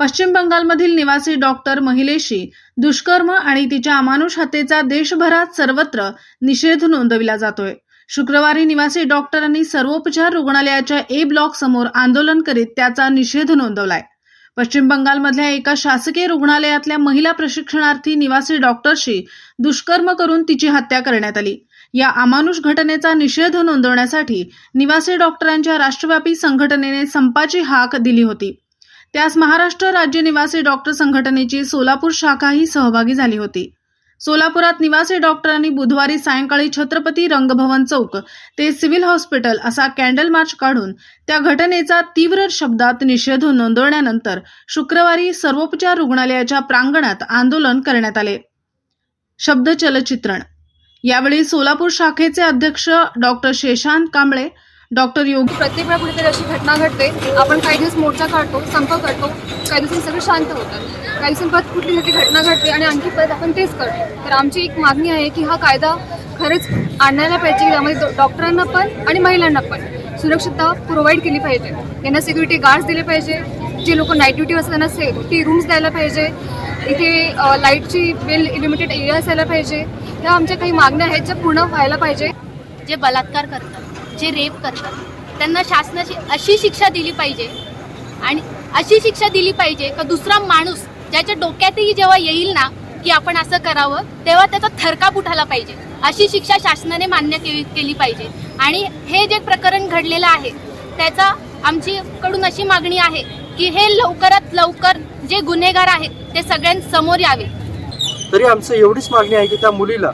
पश्चिम बंगालमधील निवासी डॉक्टर महिलेशी दुष्कर्म आणि तिच्या अमानुष हत्येचा देशभरात सर्वत्र निषेध नोंदविला जातोय. शुक्रवारी निवासी डॉक्टरांनी सर्वोपचार रुग्णालयाच्या ए ब्लॉक समोर आंदोलन करीत त्याचा निषेध नोंदवलाय. पश्चिम बंगालमधल्या एका शासकीय रुग्णालयातल्या महिला प्रशिक्षणार्थी निवासी डॉक्टरशी दुष्कर्म करून तिची हत्या करण्यात आली. या अमानुष घटनेचा निषेध नोंदवण्यासाठी निवासी डॉक्टरांच्या राष्ट्रव्यापी संघटनेने संपाची हाक दिली होती. त्यास महाराष्ट्र राज्य निवासी डॉक्टर संघटनेची सोलापूर शाखाही सहभागी झाली होती. सोलापुरात निवासी डॉक्टरांनी बुधवारी सायंकाळी छत्रपती रंगभवन चौक ते सिव्हिल हॉस्पिटल असा कॅन्डल मार्च काढून त्या घटनेचा तीव्र शब्दात निषेध नोंदवल्यानंतर शुक्रवारी सर्वोपचार रुग्णालयाच्या प्रांगणात आंदोलन करण्यात आले. शब्द चलचित्रण. यावेळी सोलापूर शाखेचे अध्यक्ष डॉक्टर शेशांत कांबळे डॉक्टर योगी प्रत्येक वेळा कुठेतरी अशी घटना घडते. आपण काही दिवस मोर्चा काढतो संप करतो काही दिवसांनी सगळं शांत होतात काही दिवसांपर्यंत कुठली मोठी घटना घडते आणि आणखी परत आपण तेच करतो. तर आमची एक मागणी आहे की हा कायदा खरंच आणायला पाहिजे त्यामध्ये डॉ- डॉक्टरांना पण आणि महिलांना पण सुरक्षितता प्रोव्हाइड केली पाहिजे. त्यांना सिक्युरिटी गार्ड्स दिले पाहिजे. जे लोक नाईट ड्युटी असतात त्यांना सेफ्टी रूम्स द्यायला पाहिजे. इथे लाईटची वेल लिमिटेड एरिया असायला पाहिजे. ह्या आमच्या काही मागण्या आहेत ज्या पूर्ण व्हायला पाहिजे. जे बलात्कार करतात जे रेप करतात त्यांना शासनाची अशी शिक्षा दिली पाहिजे आणि अशी शिक्षा दिली पाहिजे का दुसरा माणूस ज्याच्या डोक्यातही जेव्हा येईल ना की आपण असं करावं तेव्हा त्याचा थरकाप उठायला पाहिजे. अशी शिक्षा शासनाने मान्य केली केली पाहिजे. आणि हे जे प्रकरण घडलेलं आहे त्याचा आमची कडून अशी मागणी आहे की हे लवकरात लवकर जे गुन्हेगार आहेत ते सगळ्यांसमोर यावे. तरी आमचं एवढीच मागणी आहे की त्या मुलीला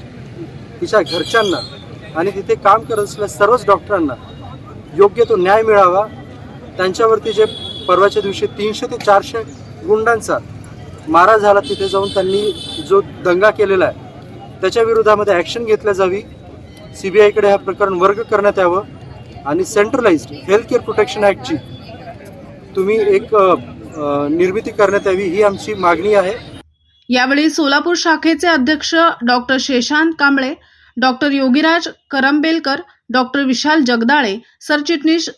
तिच्या घरच्यांना आणि तिथे काम करत असलेल्या सर्वच डॉक्टरांना योग्य तो न्याय मिळावा. त्यांच्यावरती जे परवाच्या दिवशी तीनशे ते चारशे गुंडांचा मारा झाला तिथे जाऊन त्यांनी जो दंगा केलेला आहे त्याच्या विरोधामध्ये ॲक्शन घेतल्या जावी. सी बी आयकडे हा प्रकरण वर्ग करण्यात यावं आणि सेंट्रलाइज्ड हेल्थ केअर प्रोटेक्शन ॲक्टची तुम्ही एक निर्मिती करण्यात यावी ही आमची मागणी आहे. यावेळी सोलापूर शाखेचे अध्यक्ष doctor Sheshant Kamble doctor Yogiraj Karambelkar doctor Vishal Jagdale सरचिटणीस